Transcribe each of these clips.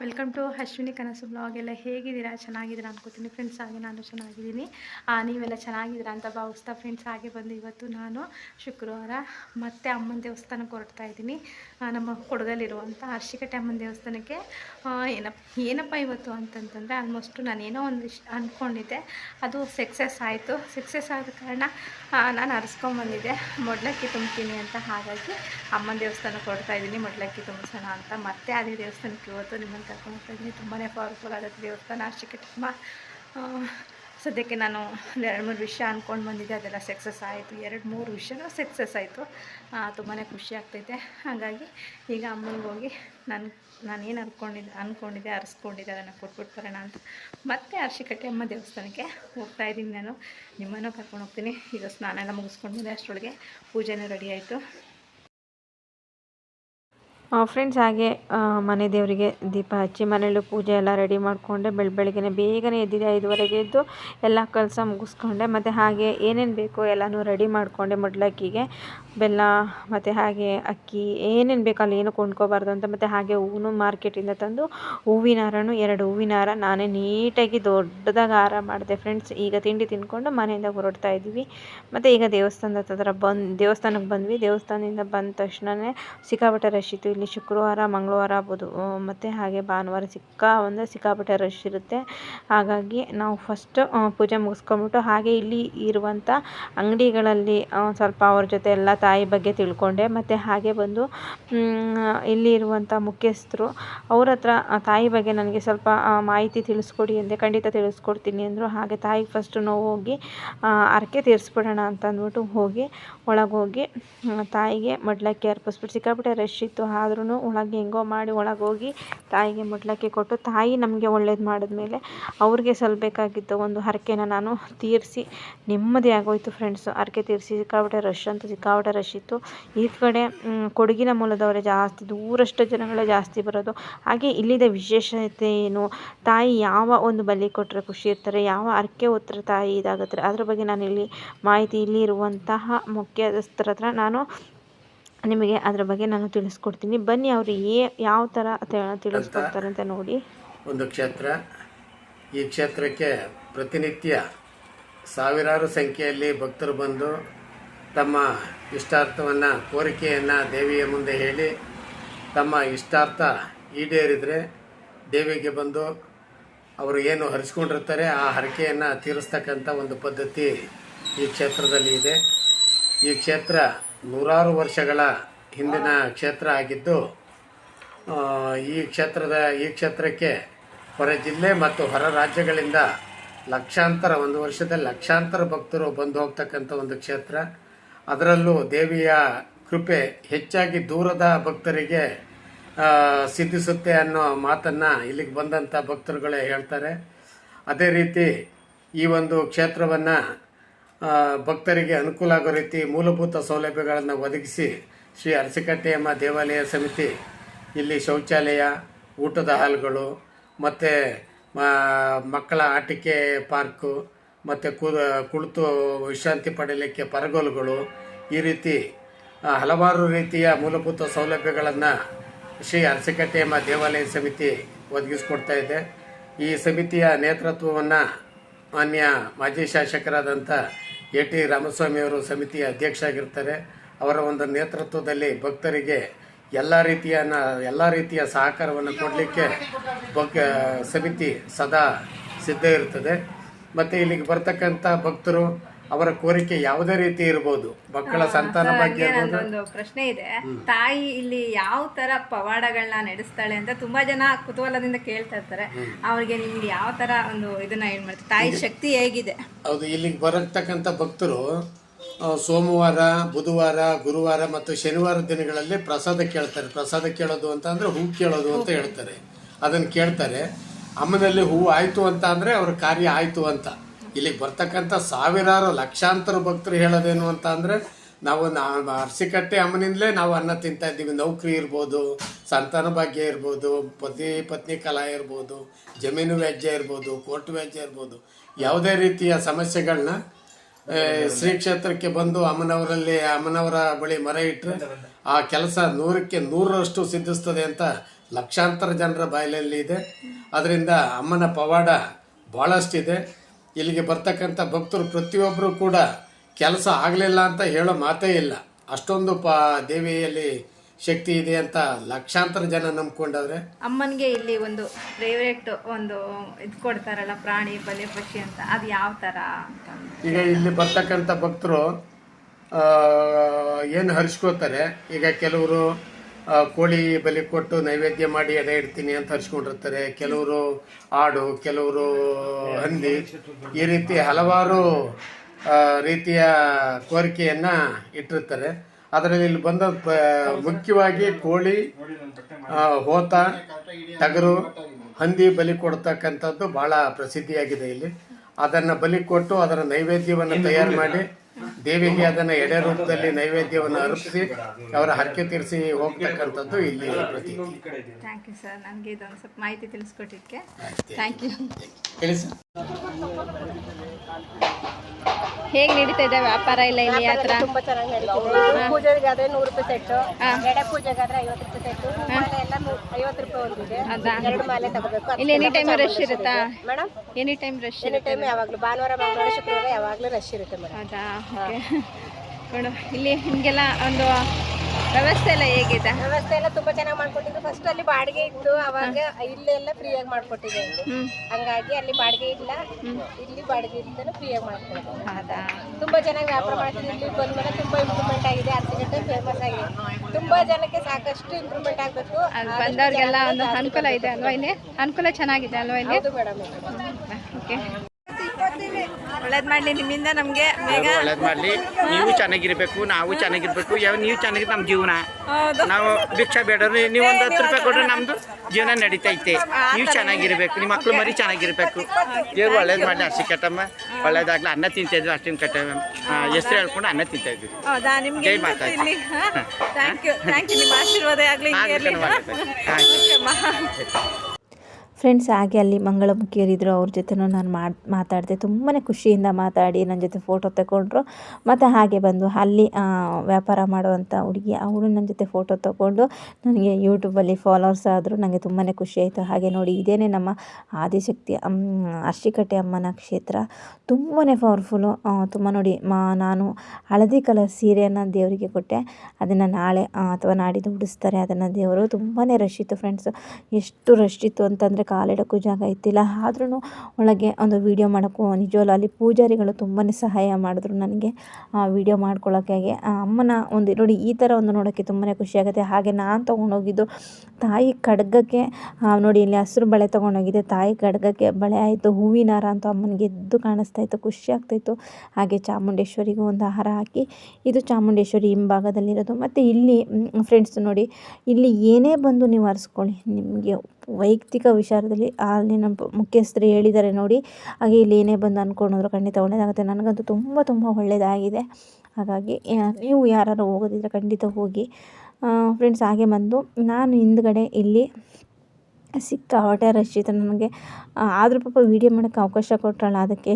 Welcome to Ashwini ಕನಸು blog ಎಲ್ಲ ಹೇಗಿದ್ದೀರಾ? ಚೆನ್ನಾಗಿದ್ದೀರಾ ಅನ್ಕೋತೀನಿ. ಫ್ರೆಂಡ್ಸ್ ಹಾಗೆ ನಾನು ಚೆನ್ನಾಗಿದ್ದೀನಿ. ನೀವೆಲ್ಲ ಚೆನ್ನಾಗಿದ್ದೀರಾ ಅಂತ ಭಾವಿಸ್ತಾ ಫ್ರೆಂಡ್ಸ್ ಹಾಗೆ ಬಂದು ಇವತ್ತು ನಾನು ಶುಕ್ರವಾರ ಮತ್ತೆ ಅಮ್ಮನ ದೇವಸ್ಥಾನಕ್ಕೆ ಹೊರಡ್ತಾ ಇದ್ದೀನಿ. ನಮ್ಮ ಕೊಡಗಲ್ಲಿರುವಂಥ ಹರ್ಷಿಕಟ್ಟೆ ಅಮ್ಮನ ದೇವಸ್ಥಾನಕ್ಕೆ. ಏನಪ್ಪ ಏನಪ್ಪ ಇವತ್ತು ಅಂತಂತಂದರೆ ಆಲ್ಮೋಸ್ಟು ನಾನೇನೋ ಒಂದು ವಿಷ್ ಅಂದ್ಕೊಂಡಿದ್ದೆ ಅದು ಸಕ್ಸಸ್ ಆಯಿತು. ಸಕ್ಸಸ್ ಆದ ಕಾರಣ ನಾನು ಅರ್ಸ್ಕೊಂಬಂದಿದ್ದೆ ಮೊಡ್ಲಕ್ಕಿ ತುಂಬ್ತೀನಿ ಅಂತ ಹಾಗಾಗಿ ಅಮ್ಮನ ದೇವಸ್ಥಾನಕ್ಕೆ ಹೊರಡ್ತಾ ಇದ್ದೀನಿ. ಮೊಡ್ಲಕ್ಕಿ ತುಂಬಿಸೋಣ ಅಂತ ಮತ್ತೆ ಅದೇ ದೇವಸ್ಥಾನಕ್ಕೆ ಇವತ್ತು ನಿಮ್ಮನ್ನು ಕರ್ಕೊಂಡು ಹೋಗ್ತಾ ಇದ್ದೀನಿ ತುಂಬಾ ಪವರ್ಫುಲ್ ಆಗುತ್ತೆ ದೇವಸ್ಥಾನ ಅಷ್ಟಕ್ಕೆ ತುಂಬ ಸದ್ಯಕ್ಕೆ ನಾನು ಎರಡು ಮೂರು ವಿಷಯ ಅಂದ್ಕೊಂಡು ಬಂದಿದ್ದೆ, ಅದೆಲ್ಲ ಸಕ್ಸಸ್ ಆಯಿತು. ಎರಡು ಮೂರು ವಿಷಯನೂ ಸಕ್ಸಸ್ ಆಯಿತು. ತುಂಬಾ ಖುಷಿ ಆಗ್ತೈತೆ. ಹಾಗಾಗಿ ಈಗ ಅಮ್ಮನಿಗೆ ಹೋಗಿ ನಾನು ನಾನು ಏನು ಅನ್ಕೊಂಡಿದ್ದೆ ಅಂದ್ಕೊಂಡಿದ್ದೆ ಅರ್ಸ್ಕೊಂಡಿದ್ದೆ, ಅದನ್ನು ಕೊಟ್ಬಿಟ್ಟು ಬರೋಣ ಅಂತ. ಮತ್ತೆ ಅರ್ಶಿಕಟ್ಟೆ ಅಮ್ಮ ದೇವಸ್ಥಾನಕ್ಕೆ ಹೋಗ್ತಾ ಇದ್ದೀನಿ ನಾನು. ನಿಮ್ಮನ್ನು ಕರ್ಕೊಂಡು ಹೋಗ್ತೀನಿ. ಈಗ ಸ್ನಾನ ಎಲ್ಲ ಮುಗಿಸ್ಕೊಂಡು ಬಂದೆ ಅಷ್ಟರೊಳಗೆ. ಪೂಜೆನೂ ರೆಡಿ ಆಯಿತು. ಫ್ರೆಂಡ್ಸ್ ಹಾಗೆ ಮನೆ ದೇವರಿಗೆ ದೀಪ ಹಚ್ಚಿ ಮನೇಲೂ ಪೂಜೆ ಎಲ್ಲ ರೆಡಿ ಮಾಡಿಕೊಂಡೆ ಬೆಳ, ಬೆಳಗ್ಗೆನೆ ಬೇಗನೆ ಎದ್ದಿದೆ, ಐದುವರೆಗೆ ಎದ್ದು ಎಲ್ಲ ಕೆಲಸ ಮುಗಿಸ್ಕೊಂಡೆ. ಮತ್ತು ಹಾಗೆ ಏನೇನು ಬೇಕೋ ಎಲ್ಲನೂ ರೆಡಿ ಮಾಡಿಕೊಂಡೆ ಮೊಡ್ಲಕ್ಕಿಗೆ ಬೆಲ್ಲ, ಮತ್ತು ಹಾಗೆ ಅಕ್ಕಿ, ಏನೇನು ಬೇಕೋ ಅಲ್ಲಿ ಏನು ಕೊಂಡ್ಕೋಬಾರ್ದು ಅಂತ, ಮತ್ತು ಹಾಗೆ ಹೂವು ಮಾರ್ಕೆಟಿಂದ ತಂದು ಹೂವಿನ ಹಾರನೂ ಎರಡು ಹೂವಿನ ಹಾರ ನಾನೇ ನೀಟಾಗಿ ದೊಡ್ಡದಾಗಿ ಹಾರ ಮಾಡಿದೆ. ಫ್ರೆಂಡ್ಸ್ ಈಗ ತಿಂಡಿ ತಿಂದ್ಕೊಂಡು ಮನೆಯಿಂದ ಹೊರಡ್ತಾ ಇದ್ದೀವಿ. ಮತ್ತು ಈಗ ದೇವಸ್ಥಾನದ ಹತ್ರ ಬಂದು, ದೇವಸ್ಥಾನಕ್ಕೆ ಬಂದ್ವಿ. ದೇವಸ್ಥಾನದಿಂದ ಬಂದ ತಕ್ಷಣವೇ ಸಿಕ್ಕಾಪಟ್ಟೆ ರಶ್ ಇತ್ತು. ಇಲ್ಲಿ ಶುಕ್ರವಾರ, ಮಂಗಳವಾರ ಬುಧ ಮತ್ತು ಹಾಗೆ ಭಾನುವಾರ ಸಿಕ್ಕಾ ಒಂದು ಸಿಕ್ಕಾಪಟ್ಟೆ ರಶ್ ಇರುತ್ತೆ. ಹಾಗಾಗಿ ನಾವು ಫಸ್ಟ್ ಪೂಜೆ ಮುಗಿಸ್ಕೊಂಬಿಟ್ಟು ಹಾಗೆ ಇಲ್ಲಿ ಇರುವಂಥ ಅಂಗಡಿಗಳಲ್ಲಿ ಸ್ವಲ್ಪ ಅವ್ರ ಜೊತೆ ಎಲ್ಲ ತಾಯಿ ಬಗ್ಗೆ ತಿಳ್ಕೊಂಡೆ ಮತ್ತು ಹಾಗೆ ಬಂದು ಇಲ್ಲಿ ಇರುವಂಥ ಮುಖ್ಯಸ್ಥರು ಅವ್ರ ಹತ್ರ ತಾಯಿ ಬಗ್ಗೆ ನನಗೆ ಸ್ವಲ್ಪ ಮಾಹಿತಿ ತಿಳಿಸ್ಕೊಡಿ ಅಂದೆ, ಖಂಡಿತ ತಿಳಿಸ್ಕೊಡ್ತೀನಿ ಅಂದರು. ಹಾಗೆ ತಾಯಿಗೆ ಫಸ್ಟು ನಾವು ಹೋಗಿ ಅರಕೆ ಹರಕೆ ತೀರಿಸ್ಬಿಡೋಣ ಅಂತ ಅಂದ್ಬಿಟ್ಟು ಹೋಗಿ ಒಳಗೆ ಹೋಗಿ ತಾಯಿಗೆ ಮಡ್ಲಕ್ಕಿ ಅರ್ಪಿಸ್ಬಿಟ್ಟು, ಸಿಕ್ಕಾಪಟ್ಟೆ ರಶ್ ಇತ್ತು. ಆದ್ರೂ ಒಳಗೆ ಹೆಂಗೋ ಮಾಡಿ ಒಳಗೆ ಹೋಗಿ ತಾಯಿಗೆ ಮಡ್ಲಕ್ಕಿ ಕೊಟ್ಟು, ತಾಯಿ ನಮಗೆ ಒಳ್ಳೇದು ಮಾಡಿದ್ಮೇಲೆ ಅವ್ರಿಗೆ ಸಲ್ಲಬೇಕಾಗಿತ್ತು ಒಂದು ಹರಕೆನ ನಾನು ತೀರಿಸಿ ನೆಮ್ಮದಿ ಆಗೋಯ್ತು ಫ್ರೆಂಡ್ಸು ಹರಕೆ ತೀರಿಸಿ, ಸಿಕ್ಕಾಪಟ್ಟೆ ರಶ್ ಅಂತ, ಸಿಕ್ಕಾಪಟ್ಟೆ ರಶ್ ಇತ್ತು ಈ ಕಡೆ ಕೊಡಗಿನ ಮೂಲದವರೇ ಜಾಸ್ತಿ, ದೂರಷ್ಟು ಜನಗಳೇ ಜಾಸ್ತಿ ಬರೋದು. ಹಾಗೆ ಇಲ್ಲಿದ ವಿಶೇಷತೆ ಏನು? ತಾಯಿ ಯಾವ ಒಂದು ಬಲಿ ಕೊಟ್ಟರೆ ಖುಷಿ ಇರ್ತಾರೆ? ಯಾವ ಹರಕೆ ಹೊತ್ತರೆ ತಾಯಿ ಇದಾಗುತ್ತಾರೆ? ಅದ್ರ ಬಗ್ಗೆ ನಾನು ಇಲ್ಲಿ ಮಾಹಿತಿ ಇಲ್ಲಿ ಇರುವಂತಹ ಮುಖ್ಯಸ್ಥರ ಹತ್ರ ನಾನು ನಿಮಗೆ ಅದ್ರ ಬಗ್ಗೆ ನಾನು ತಿಳಿಸ್ಕೊಡ್ತೀನಿ. ಬನ್ನಿ ಅವರು ಏ, ಯಾವ ಥರ ತಿಳಿಸ್ಕೊಡ್ತಾರೆ ಅಂತ ನೋಡಿ. ಒಂದು ಕ್ಷೇತ್ರ. ಈ ಕ್ಷೇತ್ರಕ್ಕೆ ಪ್ರತಿನಿತ್ಯ ಸಾವಿರಾರು ಸಂಖ್ಯೆಯಲ್ಲಿ ಭಕ್ತರು ಬಂದು ತಮ್ಮ ಇಷ್ಟಾರ್ಥವನ್ನು, ಕೋರಿಕೆಯನ್ನು ದೇವಿಯ ಮುಂದೆ ಹೇಳಿ, ತಮ್ಮ ಇಷ್ಟಾರ್ಥ ಈಡೇರಿದರೆ ದೇವಿಗೆ ಬಂದು ಅವರು ಏನು ಹರಿಸ್ಕೊಂಡಿರ್ತಾರೆ, ಆ ಹರಕೆಯನ್ನು ತೀರಿಸ್ತಕ್ಕಂಥ ಒಂದು ಪದ್ಧತಿ ಈ ಕ್ಷೇತ್ರದಲ್ಲಿ ಇದೆ. ಈ ಕ್ಷೇತ್ರ ನೂರಾರು ವರ್ಷಗಳ ಹಿಂದಿನ ಕ್ಷೇತ್ರ ಆಗಿದ್ದು ಈ ಕ್ಷೇತ್ರದ, ಈ ಕ್ಷೇತ್ರಕ್ಕೆ ಹೊರ ಜಿಲ್ಲೆ ಮತ್ತು ಹೊರ ರಾಜ್ಯಗಳಿಂದ ಲಕ್ಷಾಂತರ, ಒಂದು ವರ್ಷದಲ್ಲಿ ಲಕ್ಷಾಂತರ ಭಕ್ತರು ಬಂದು ಹೋಗ್ತಕ್ಕಂಥ ಒಂದು ಕ್ಷೇತ್ರ. ಅದರಲ್ಲೂ ದೇವಿಯ ಕೃಪೆ ಹೆಚ್ಚಾಗಿ ದೂರದ ಭಕ್ತರಿಗೆ ಸಿದ್ಧಿಸುತ್ತೆ ಅನ್ನೋ ಮಾತನ್ನು ಇಲ್ಲಿಗೆ ಬಂದಂಥ ಭಕ್ತರುಗಳೇ ಹೇಳ್ತಾರೆ. ಅದೇ ರೀತಿ ಈ ಒಂದು ಕ್ಷೇತ್ರವನ್ನು ಭಕ್ತರಿಗೆ ಅನುಕೂಲ ಆಗೋ ರೀತಿ ಮೂಲಭೂತ ಸೌಲಭ್ಯಗಳನ್ನು ಒದಗಿಸಿ ಶ್ರೀ ಅರಸಿಕಟ್ಟೆಯಮ್ಮ ದೇವಾಲಯ ಸಮಿತಿ, ಇಲ್ಲಿ ಶೌಚಾಲಯ, ಊಟದ ಹಾಲ್ಗಳು, ಮತ್ತು ಮಕ್ಕಳ ಆಟಿಕೆ ಪಾರ್ಕು ಮತ್ತು ಕುದ, ಕುಳಿತು ವಿಶ್ರಾಂತಿ ಪಡೀಲಿಕ್ಕೆ ಪರಗೋಲುಗಳು ಈ ರೀತಿ ಹಲವಾರು ರೀತಿಯ ಮೂಲಭೂತ ಸೌಲಭ್ಯಗಳನ್ನು ಶ್ರೀ ಅರಸಿಕಟ್ಟೆಯಮ್ಮ ದೇವಾಲಯ ಸಮಿತಿ ಒದಗಿಸಿಕೊಡ್ತಾ ಇದೆ. ಈ ಸಮಿತಿಯ ನೇತೃತ್ವವನ್ನು ಮಾನ್ಯ ಮಾಜಿ ಶಾಸಕರಾದಂಥ ಎ ಟಿ ರಾಮಸ್ವಾಮಿಯವರು ಸಮಿತಿಯ ಅಧ್ಯಕ್ಷ ಆಗಿರ್ತಾರೆ ಅವರ ಒಂದು ನೇತೃತ್ವದಲ್ಲಿ ಭಕ್ತರಿಗೆ ಎಲ್ಲ ರೀತಿಯ ಎಲ್ಲ ರೀತಿಯ ಸಹಕಾರವನ್ನು ಕೊಡಲಿಕ್ಕೆ ಭಕ್, ಸಮಿತಿ ಸದಾ ಸಿದ್ಧ ಇರ್ತದೆ. ಮತ್ತು ಇಲ್ಲಿಗೆ ಬರ್ತಕ್ಕಂಥ ಭಕ್ತರು ಅವರ ಕೋರಿಕೆ ಯಾವುದೇ ರೀತಿ ಇರಬಹುದು ಮಕ್ಕಳ ಸಂತಾನ ಬಗ್ಗೆ ಒಂದು ಪ್ರಶ್ನೆ ಇದೆ. ತಾಯಿ ಇಲ್ಲಿ ಯಾವ ತರ ಪವಾಡಗಳನ್ನ ನಡೆಸ್ತಾಳೆ ಅಂತ ತುಂಬಾ ಜನ ಕುತೂಹಲದಿಂದ ಕೇಳ್ತಾ ಇರ್ತಾರೆ. ಅವ್ರಿಗೆ ನಿಮ್ಗೆ ಯಾವ ತರ ಒಂದು ಇದನ್ನ ಏನ್ ಮಾಡ್ತಾರೆ ತಾಯಿ ಶಕ್ತಿ ಹೇಗಿದೆ? ಹೌದು ಇಲ್ಲಿಗೆ ಬರತಕ್ಕಂಥ ಭಕ್ತರು ಸೋಮವಾರ ಬುಧವಾರ ಗುರುವಾರ ಮತ್ತು ಶನಿವಾರ ದಿನಗಳಲ್ಲಿ ಪ್ರಸಾದ ಕೇಳ್ತಾರೆ. ಪ್ರಸಾದ ಕೇಳೋದು ಅಂತ ಅಂದ್ರೆ ಹೂ ಕೇಳೋದು ಅಂತ ಹೇಳ್ತಾರೆ. ಅದನ್ನು ಕೇಳ್ತಾರೆ. ಅಮ್ಮನಲ್ಲಿ ಹೂವು ಆಯ್ತು ಅಂತ ಅಂದ್ರೆ ಅವ್ರ ಕಾರ್ಯ ಆಯ್ತು ಅಂತ. ಇಲ್ಲಿಗೆ ಬರ್ತಕ್ಕಂಥ ಸಾವಿರಾರು ಲಕ್ಷಾಂತರ ಭಕ್ತರು ಹೇಳೋದೇನು ಅಂತ ಅಂದ್ರೆ ನಾವು ನಾ ಅರಸಿಕಟ್ಟೆ ಅಮ್ಮನಿಂದಲೇ ನಾವು ಅನ್ನ ತಿಂತಾ ಇದ್ದೀವಿ. ನೌಕರಿ ಇರ್ಬೋದು, ಸಂತಾನ ಭಾಗ್ಯ ಇರ್ಬೋದು, ಪತಿ ಪತ್ನಿ ಕಲಾ ಇರ್ಬೋದು, ಜಮೀನು ವ್ಯಾಜ್ಯ ಇರ್ಬೋದು, ಕೋರ್ಟ್ ವ್ಯಾಜ್ಯ ಇರ್ಬೋದು. ಯಾವುದೇ ರೀತಿಯ ಸಮಸ್ಯೆಗಳನ್ನ ಶ್ರೀ ಕ್ಷೇತ್ರಕ್ಕೆ ಬಂದು ಅಮ್ಮನವರಲ್ಲಿ ಅಮ್ಮನವರ ಬಳಿ ಮರ ಇಟ್ಟರೆ ಆ ಕೆಲಸ ನೂರಕ್ಕೆ ನೂರರಷ್ಟು ಸಿದ್ಧಿಸ್ತದೆ ಅಂತ ಲಕ್ಷಾಂತರ ಜನರ ಬಾಯಲಲ್ಲಿ ಇದೆ. ಅದರಿಂದ ಅಮ್ಮನ ಪವಾಡ ಭಾಳಷ್ಟಿದೆ ಇಲ್ಲಿಗೆ ಬರ್ತಕ್ಕಂಥ ಭಕ್ತರು ಪ್ರತಿಯೊಬ್ಬರು ಕೂಡ ಕೆಲಸ ಆಗಲಿಲ್ಲ ಅಂತ ಹೇಳೋ ಮಾತೇ ಇಲ್ಲ. ಅಷ್ಟೊಂದು ಪ ದೇವಿಯಲ್ಲಿ ಶಕ್ತಿ ಇದೆ ಅಂತ ಲಕ್ಷಾಂತರ ಜನ ನಂಬ್ಕೊಂಡವ್ರೆ. ಅಮ್ಮನಿಗೆ ಇಲ್ಲಿ ಒಂದು ಫೇವ್ರೇಟ್ ಒಂದು ಇದು ಕೊಡ್ತಾರಲ್ಲ ಪ್ರಾಣಿ ಬಲೆ ಪಕ್ಷಿ ಅಂತ ಅದು ಯಾವ ಥರ ಅಂತ ಈಗ ಇಲ್ಲಿ ಬರ್ತಕ್ಕಂಥ ಭಕ್ತರು ಏನು ಹರಿಸ್ಕೋತಾರೆ? ಈಗ ಕೆಲವರು ಕೋಳಿ ಬಲಿ ಕೊಟ್ಟು ನೈವೇದ್ಯ ಮಾಡಿ ಎಡೆ ಇಡ್ತೀನಿ ಅಂತ ಹರಿಸ್ಕೊಂಡಿರ್ತಾರೆ ಕೆಲವರು ಆಡು ಕೆಲವರು ಹಂದಿ. ಈ ರೀತಿ ಹಲವಾರು ರೀತಿಯ ಕೋರಿಕೆಯನ್ನು ಇಟ್ಟಿರ್ತಾರೆ. ಅದರಲ್ಲಿ ಇಲ್ಲಿ ಬಂದ ಮುಖ್ಯವಾಗಿ ಕೋಳಿ ಹೋತ ಟಗರು ಹಂದಿ ಬಲಿ ಕೊಡ್ತಕ್ಕಂಥದ್ದು ಬಹಳ ಪ್ರಸಿದ್ಧಿಯಾಗಿದೆ ಇಲ್ಲಿ. ಅದನ್ನ ಬಲಿ ಕೊಟ್ಟು ಅದರ ನೈವೇದ್ಯವನ್ನು ತಯಾರು ಮಾಡಿ ದೇವಿಗೆ ಅದನ್ನು ಎಡೆ ರೂಪದಲ್ಲಿ ನೈವೇದ್ಯವನ್ನು ಅರ್ಪಿಸಿ ಅವರ ಹರಕೆ ತೀರಿಸಿ ಹೋಗ್ತಕ್ಕಂಥದ್ದು ಇಲ್ಲಿ ಪ್ರತಿ ಥ್ಯಾಂಕ್ ಯು ಸರ್ ನನಗೆ ಇದೊಂದು ಸ್ವಲ್ಪ ಮಾಹಿತಿ ತಿಳಿಸ್ಕೊಟ್ಟಿದ್ದಕ್ಕೆ. ಥ್ಯಾಂಕ್ ಯು ಹೇಳಿ ಸರ್ ಹೇಗೆ ನಡೀತಾ ಇದೆ ವ್ಯಾಪಾರ ಇಲ್ಲ ಇಲ್ಲಿ ಹತ್ರ? ತುಂಬ ಚೆನ್ನಾಗಿ ನಡೀತಿದೆ ಪೂಜೆಗೆ ಆದ್ರೆ ನೂರು ರೂಪಾಯಿ ಸೆಟ್ಟು ಎಡೆ ಪೂಜೆಗಾದ್ರೆ ಐವತ್ತು ರೂಪಾಯಿ ಸೆಟ್ಟು ಎಲ್ಲ ಎರಡು ಮಾಲೆ ತಗೋಬೇಕು. ಇಲ್ಲಿ ಎನಿ ಟೈಮ್ ರಶ್ ಇರುತ್ತಾ? Madam? Any time rush any time ಯಾವಾಗಲೂ ಭಾನುವಾರ ಭಾನುವಾರ ಶುಕ್ರವಾರ ಯಾವಾಗಲೂ ರಶ್ ಇರುತ್ತೆ ಮೇಡಮ್. ಹೌದಾ? ಓಕೆ ಮೇಡಮ್ ಇಲ್ಲಿ ನಿಮಗೆಲ್ಲ ಒಂದು ವ್ಯವಸ್ಥೆ ಎಲ್ಲ ಹೇಗಿದೆ? ವ್ಯವಸ್ಥೆ ಎಲ್ಲ ತುಂಬಾ ಚೆನ್ನಾಗಿ ಮಾಡ್ಕೊಟ್ಟಿದ್ದು ಫಸ್ಟ್ ಅಲ್ಲಿ ಬಾಡಿಗೆ ಇತ್ತು. ಅವಾಗ ಇಲ್ಲೆಲ್ಲ ಫ್ರೀಯಾಗಿ ಮಾಡ್ಕೊಟ್ಟಿದೆ ಹಂಗಾಗಿ ಅಲ್ಲಿ ಬಾಡಿಗೆ ಇಲ್ಲ. ಇಲ್ಲಿ ಬಾಡಿಗೆ ಇಲ್ದೇನೆ ಫ್ರೀಯಾಗಿ ಮಾಡ್ಕೊಡ್ತಾರೆ ಹೌದಾ? ತುಂಬಾ ಚೆನ್ನಾಗಿ ವ್ಯಾಪಾರ ಮಾಡ್ತಿದ್ರು. ಇಲ್ಲಿ ಬಂದ್ಮೇಲೆ ತುಂಬಾ ಇಂಪ್ರೂವ್ಮೆಂಟ್ ಆಗಿದೆ. ಅರ್ಸಿಗಟ್ಟೆ ಫೇಮಸ್ ಆಗಿದೆ. ತುಂಬಾ ಜನಕ್ಕೆ ಸಾಕಷ್ಟು ಇಂಪ್ರೂವ್ಮೆಂಟ್ ಆಗಬೇಕು. ಬಂದವ್ರಿಗೆಲ್ಲ ಒಂದು ಅನುಕೂಲ ಇದೆ ಅಲ್ವಾ ಇಲ್ಲಿ? ಅನುಕೂಲ ಚೆನ್ನಾಗಿದೆ ಅಲ್ವಾ ಇಲ್ಲಿ? ಮೇಡಮ್ ಓಕೆ ಒಳ್ಳೇದು ಮಾಡಲಿ ನಿಮ್ಮಿಂದ ನಮಗೆ. ಬೇಗ. ಒಳ್ಳೇದ್ ಮಾಡ್ಲಿ. ನೀವು ಚೆನ್ನಾಗಿರ್ಬೇಕು ನಾವು ಚೆನ್ನಾಗಿರ್ಬೇಕು. ಯಾವ ನೀವು ಚೆನ್ನಾಗಿ ನಮ್ಮ ಜೀವನ. ನಾವು ಭಿಕ್ಷಾ ಬೇಡರು ನೀವು ಒಂದು ಹತ್ತು ರೂಪಾಯಿ ಕೊಟ್ರೆ ನಮ್ದು ಜೀವನ ನಡೀತೈತೆ. ನೀವು ಚೆನ್ನಾಗಿರ್ಬೇಕು ನಿಮ್ಮ ಮಕ್ಳು ಮರಿ ಚೆನ್ನಾಗಿರ್ಬೇಕು. ದೇವ್ರು ಒಳ್ಳೇದು ಮಾಡಿ ಅರ್ಸಿ ಕಟ್ಟಮ್ಮ. ಒಳ್ಳೇದಾಗಲಿ ಅನ್ನ ತಿಂತಾಯಿದ್ವಿ ಅಷ್ಟಿನ ಕಟ್ಟಮ್ಮ. ಹೆಸರು ಹೇಳ್ಕೊಂಡು ಅನ್ನ ತಿಂತಾಯಿದ್ವಿ ಹೌದಾ? ನಿಮ್ಗೆ ಜೈ ಮಾತಾ ದಿ. ಇಲ್ಲಿ? ಥ್ಯಾಂಕ್ ಯು ಥ್ಯಾಂಕ್ ಯು ನಿಮ್ಮ ಆಶೀರ್ವಾದ ಆಗಲಿ ಆಗ್ಲಿ. ಫ್ರೆಂಡ್ಸ್ ಹಾಗೆ ಅಲ್ಲಿ ಮಂಗಳಮುಖಿಯರಿದ್ದರು ಅವ್ರ ಜೊತೆನೂ ನಾನು ಮಾಡಿ, ಮಾತಾಡಿದೆ. ತುಂಬಾ ಖುಷಿಯಿಂದ ಮಾತಾಡಿ ನನ್ನ ಜೊತೆ ಫೋಟೋ ತಗೊಂಡ್ರು. ಮತ್ತು ಹಾಗೆ ಬಂದು ಅಲ್ಲಿ ವ್ಯಾಪಾರ ಮಾಡುವಂಥ ಹುಡುಗಿ ಅವರು ನನ್ನ ಜೊತೆ ಫೋಟೋ ತಗೊಂಡು ನನಗೆ ಯೂಟ್ಯೂಬಲ್ಲಿ ಫಾಲೋವರ್ಸ್ ಆದರು. ನನಗೆ ತುಂಬಾ ಖುಷಿ ಆಯಿತು. ಹಾಗೆ ನೋಡಿ, ಇದೇನೇ ನಮ್ಮ ಆದಿಶಕ್ತಿ ಅಮ್ ಅರ್ಶಿಕಟ್ಟೆ ಅಮ್ಮನ ಕ್ಷೇತ್ರ. ತುಂಬಾ ಪವರ್ಫುಲ್ಲು ತುಂಬ ನೋಡಿ, ಮಾ, ನಾನು ಹಳದಿ ಕಲರ್ ಸೀರೆಯನ್ನು ದೇವರಿಗೆ ಕೊಟ್ಟೆ. ಅದನ್ನು ನಾಳೆ ಅಥವಾ ನಾಡಿದ್ದು ಉಡಿಸ್ತಾರೆ. ಅದನ್ನು ದೇವರು ತುಂಬಾ ರಶ್ ಇತ್ತು ಫ್ರೆಂಡ್ಸ್ ಎಷ್ಟು ರಶ್ ಇತ್ತು ಅಂತಂದರೆ ಕಾಲಿಡೋಕ್ಕೂ ಜಾಗ ಇತ್ತಿಲ್ಲ ಆದ್ರೂ ಒಳಗೆ ಒಂದು ವೀಡಿಯೋ ಮಾಡೋಕ್ಕೂ ನಿಜವಲ್ಲ ಅಲ್ಲಿ ಪೂಜಾರಿಗಳು ತುಂಬಾ ಸಹಾಯ ಮಾಡಿದ್ರು ನನಗೆ ಆ ವಿಡಿಯೋ ಮಾಡ್ಕೊಳ್ಳೋಕ್ಕಾಗೆ ಆ ಅಮ್ಮನ ಒಂದು ನೋಡಿ ಈ ಥರ ಒಂದು ನೋಡೋಕ್ಕೆ ತುಂಬಾ ಖುಷಿಯಾಗುತ್ತೆ ಹಾಗೆ ನಾನು ತೊಗೊಂಡೋಗಿದ್ದು ತಾಯಿ ಖಡ್ಗಕ್ಕೆ ನೋಡಿ ಇಲ್ಲಿ ಹಸಿರು ಬಳೆ ತೊಗೊಂಡೋಗಿದ್ದೆ ತಾಯಿ ಖಡ್ಗಕ್ಕೆ ಬಳೆ ಆಯಿತು, ಹೂವಿನ ಹಾರ ಅಂತೂ ಅಮ್ಮನಿಗೆ ಎದ್ದು ಕಾಣಿಸ್ತಾ ಇತ್ತು, ಖುಷಿ ಆಗ್ತಾಯಿತ್ತು ಹಾಗೆ ಚಾಮುಂಡೇಶ್ವರಿಗೂ ಒಂದು ಆಹಾರ ಹಾಕಿ, ಇದು ಚಾಮುಂಡೇಶ್ವರಿ ಹಿಂಭಾಗದಲ್ಲಿರೋದು. ಮತ್ತು ಇಲ್ಲಿ ಫ್ರೆಂಡ್ಸ್ ನೋಡಿ, ಇಲ್ಲಿ ಏನೇ ಬಂದು ನೀವು ಆರಿಸ್ಕೊಳ್ಳಿ ನಿಮಗೆ ವೈಯಕ್ತಿಕ ವಿಚಾರದಲ್ಲಿ ಅಲ್ಲಿನ ಮುಖ್ಯಸ್ಥರು ಹೇಳಿದ್ದಾರೆ ನೋಡಿ. ಹಾಗೆ ಇಲ್ಲಿ ಏನೇ ಬಂದು ಅಂದ್ಕೊಂಡ್ರು ಖಂಡಿತ ಒಳ್ಳೆಯದಾಗುತ್ತೆ ನನಗಂತೂ ತುಂಬ ತುಂಬ ಒಳ್ಳೆಯದಾಗಿದೆ ಹಾಗಾಗಿ ನೀವು ಯಾರಾದ್ರು ಹೋಗೋದಿದ್ರೆ ಖಂಡಿತ ಹೋಗಿ. ಫ್ರೆಂಡ್ಸ್ ಹಾಗೆ ಬಂದು ನಾನು ಹಿಂದ್ಗಡೆ ಇಲ್ಲಿ ಸಿಕ್ಕಾಪಟ್ಟೆ ರಶ್ ಇತ್ತು ನನಗೆ. ಆದರೂ ಪಾಪ ವೀಡಿಯೋ ಮಾಡೋಕ್ಕೆ ಅವಕಾಶ ಕೊಟ್ಟರಲ್ಲ ಅದಕ್ಕೆ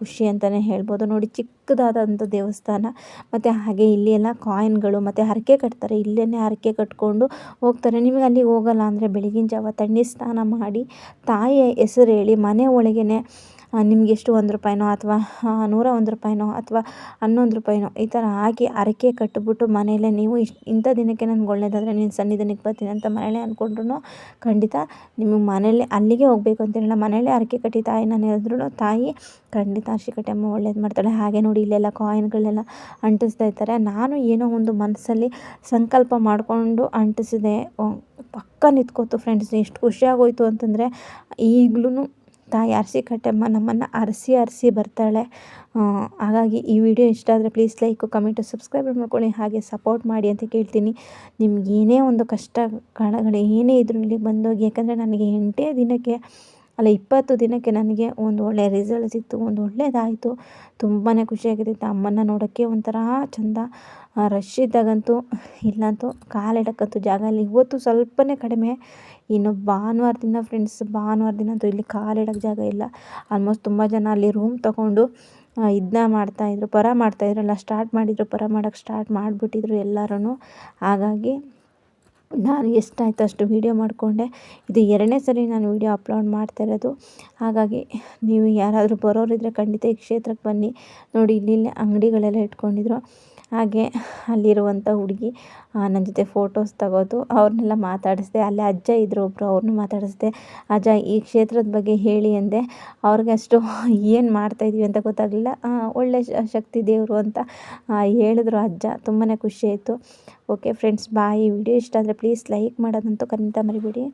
ಖುಷಿ ಅಂತಲೇ ಹೇಳ್ಬೋದು. ನೋಡಿ, ಚಿಕ್ಕದಾದಂಥ ದೇವಸ್ಥಾನ, ಮತ್ತು ಹಾಗೆ ಇಲ್ಲಿ ಎಲ್ಲ ಕಾಯಿನ್ಗಳು ಮತ್ತು ಹರಕೆ ಕಟ್ತಾರೆ. ಇಲ್ಲೇ ಹರಕೆ ಕಟ್ಕೊಂಡು ಹೋಗ್ತಾರೆ. ನಿಮಗೆ ಅಲ್ಲಿಗೆ ಹೋಗಲ್ಲ ಅಂದರೆ ಬೆಳಗಿನ ಜಾವ ತಣ್ಣೀರು ಸ್ನಾನ ಮಾಡಿ, ತಾಯಿಯ ಹೆಸರು ಹೇಳಿ, ಮನೆ ಒಳಗೇ ನಿಮ್ಗೆ ಎಷ್ಟು ಒಂದು ರೂಪಾಯಿನೋ ಅಥವಾ ನೂರ ಒಂದು ರೂಪಾಯಿನೋ ಅಥವಾ ಹನ್ನೊಂದು ರೂಪಾಯಿನೋ ಈ ಥರ ಹಾಕಿ ಹರಕೆ ಕಟ್ಟಿಬಿಟ್ಟು ಮನೆಯಲ್ಲೇ ನೀವು ಇಷ್ಟು, ಇಂಥ ದಿನಕ್ಕೆ ನನಗೆ ಒಳ್ಳೆಯದಾದರೆ ನೀನು ಸನ್ನಿಧಾನಕ್ಕೆ ಬರ್ತೀನಿ ಅಂತ ಮನೆಯಲ್ಲೇ ಅಂದ್ಕೊಂಡ್ರು ಖಂಡಿತ ನಿಮಗೆ ಮನೆಯಲ್ಲೇ ಅಲ್ಲಿಗೆ ಹೋಗಬೇಕು ಅಂತೇನಿಲ್ಲ ಮನೆಯಲ್ಲೇ ಹರಕೆ ಕಟ್ಟಿ ನಾನು ಹೇಳಿದ್ರು ತಾಯಿ ಖಂಡಿತ ಅಮ್ಮ ಒಳ್ಳೇದು ಮಾಡ್ತಾಳೆ. ಹಾಗೆ ನೋಡಿ ಇಲ್ಲೆಲ್ಲ ಕಾಯಿನ್ಗಳೆಲ್ಲ ಅಂಟಿಸ್ತಾ ಇರ್ತಾರೆ. ನಾನು ಏನೋ ಒಂದು ಮನಸ್ಸಲ್ಲಿ ಸಂಕಲ್ಪ ಮಾಡಿಕೊಂಡು ಅಂಟಿಸಿದೆ. ಪಕ್ಕ ನಿಂತ್ಕೋತು ಫ್ರೆಂಡ್ಸ್ ಎಷ್ಟು ಖುಷಿಯಾಗೋಯ್ತು ಅಂತಂದರೆ ಈಗಲೂ ತಾಯಿ ಅರಸಿಕಟ್ಟೆಮ್ಮ ನಮ್ಮನ್ನು ಅರಸಿ ಅರಸಿ ಬರ್ತಾಳೆ. ಹಾಗಾಗಿ ಈ ವಿಡಿಯೋ ಇಷ್ಟ ಆದರೆ ಪ್ಲೀಸ್ ಲೈಕು ಕಮೆಂಟು ಸಬ್ಸ್ಕ್ರೈಬ್ ಮಾಡ್ಕೊಳ್ಳಿ. ಹಾಗೆ ಸಪೋರ್ಟ್ ಮಾಡಿ ಅಂತ ಕೇಳ್ತೀನಿ. ನಿಮ್ಗೆ ಏನೇ ಒಂದು ಕಷ್ಟ ಕಾಣಗಳು ಏನೇ ಇದ್ರೂ ಇಲ್ಲಿಗೆ ಬಂದೋಗಿ, ಯಾಕಂದರೆ ನನಗೆ ಎಂಟೇ ದಿನಕ್ಕೆ ಅಲ್ಲ, ಇಪ್ಪತ್ತು ದಿನಕ್ಕೆ ನನಗೆ ಒಂದು ಒಳ್ಳೆಯ ರಿಸಲ್ಟ್ ಸಿಕ್ತು, ಒಂದು ಒಳ್ಳೆಯದಾಯಿತು ತುಂಬಾ ಖುಷಿಯಾಗಿರುತ್ತೆ ಅಮ್ಮನ ನೋಡೋಕ್ಕೆ ಒಂಥರ ಚಂದ. ರಶ್ ಇದ್ದಾಗಂತೂ ಇಲ್ಲಂತೂ ಕಾಲಿಡಕ್ಕಂತೂ ಜಾಗ ಇಲ್ಲ. ಇವತ್ತು ಸ್ವಲ್ಪನೇ ಕಡಿಮೆ. ಇನ್ನು ಭಾನುವಾರ ದಿನ ಫ್ರೆಂಡ್ಸ್ ಭಾನುವಾರ ದಿನ ಅಂತೂ ಇಲ್ಲಿ ಕಾಲಿಡೋಕ್ಕೆ ಜಾಗ ಇಲ್ಲ. ಆಲ್ಮೋಸ್ಟ್ ತುಂಬ ಜನ ಅಲ್ಲಿ ರೂಮ್ ತೊಗೊಂಡು ಇದನ್ನ ಮಾಡ್ತಾಯಿದ್ರು ಪರ ಮಾಡ್ತಾಯಿದ್ರಲ್ಲ ಸ್ಟಾರ್ಟ್ ಮಾಡಿದರು, ಪರ ಮಾಡೋಕ್ಕೆ ಸ್ಟಾರ್ಟ್ ಮಾಡಿಬಿಟ್ಟಿದ್ರು ಎಲ್ಲರೂ ಹಾಗಾಗಿ ನಾನು ಎಷ್ಟಾಯ್ತು ಅಷ್ಟು ವೀಡಿಯೋ ಮಾಡಿಕೊಂಡೆ. ಇದು ಎರಡನೇ ಸರಿ ನಾನು ವೀಡಿಯೋ ಅಪ್ಲೋಡ್ ಮಾಡ್ತಾ ಇರೋದು. ಹಾಗಾಗಿ ನೀವು ಯಾರಾದರೂ ಬರೋರಿದ್ರೆ ಖಂಡಿತ ಈ ಕ್ಷೇತ್ರಕ್ಕೆ ಬನ್ನಿ. ನೋಡಿ ಇಲ್ಲಿ ಅಂಗಡಿಗಳೆಲ್ಲ ಇಟ್ಕೊಂಡಿದ್ರು. ಹಾಗೆ ಅಲ್ಲಿರುವಂಥ ಹುಡುಗಿ ನನ್ನ ಜೊತೆ ಫೋಟೋಸ್ ತಗೋದು, ಅವ್ರನ್ನೆಲ್ಲ ಮಾತಾಡಿಸ್ದೆ. ಅಲ್ಲಿ ಅಜ್ಜ ಇದ್ದರು ಒಬ್ಬರು ಅವ್ರನ್ನೂ ಮಾತಾಡಿಸ್ದೆ. ಅಜ್ಜ, ಈ ಕ್ಷೇತ್ರದ ಬಗ್ಗೆ ಹೇಳಿ ಅಂದೆ. ಅವ್ರಿಗೆ ಅಷ್ಟು ಏನು ಮಾಡ್ತಾಯಿದ್ವಿ ಅಂತ ಗೊತ್ತಾಗಲಿಲ್ಲ. ಒಳ್ಳೆ ಶಕ್ತಿ ದೇವರು ಅಂತ ಹೇಳಿದ್ರು ಅಜ್ಜ. ತುಂಬಾ ಖುಷಿ ಆಯಿತು. ಓಕೆ ಫ್ರೆಂಡ್ಸ್ ಬಾಯ್ ವಿಡಿಯೋ ಇಷ್ಟ ಅಂದರೆ ಪ್ಲೀಸ್ ಲೈಕ್ ಮಾಡೋದಂತೂ ಖಂಡಿತ ಮರಿಬೇಡಿ.